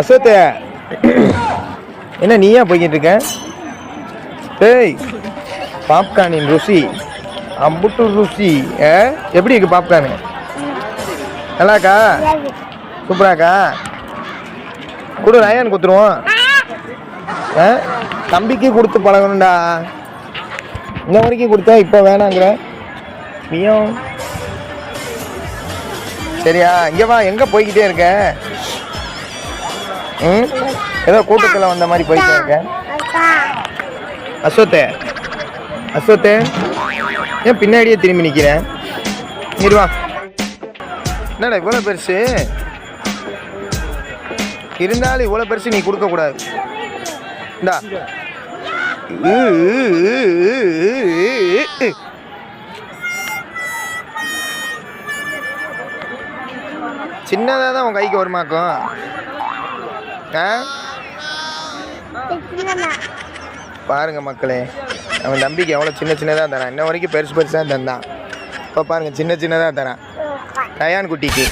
அசோத்த. என்ன நீயா போய்கிட்டு இருக்க டேய் பாப்கார்னின் ருசி அம்புட்டு ருசி ஏ எப்படி இருக்கு பாப்கார்னு நல்லாக்கா சூப்பராக்கா? கொடு ரயான் கொடுத்துருவோம். ஆ? தம்பிக்கு கொடுத்து பழகணும்டா. இந்த வரைக்கும் கொடுத்தா இப்போ வேணாங்கிற. நீயும் சரியா? இங்கே வா எங்கே போய்கிட்டே இருக்க? ம்? ஏதோ கூட்டத்தில் வந்த மாதிரி போயிட்டு இருக்க அசோத்தே. அசோத்தே. ஏன் பின்னாடியே திரும்பி நிற்கிறேன் இருவா என்னடா இவ்வளோ பெருசு? இருந்தாலும் இவ்வளோ பெருசு நீ கொடுக்கக்கூடாது இந்தா. சின்னதாக தான் உன் கைக்கு வருமாக்கும். பாருங்க மக்களே அவன் தம்பிக்கு எவ்வளோ சின்ன சின்னதாக தரான். இன்ன வரைக்கும் பெருசு பெருசாக தந்தான். இப்போ பாருங்க சின்ன சின்னதாக தரான். கயான் குட்டிக்கு.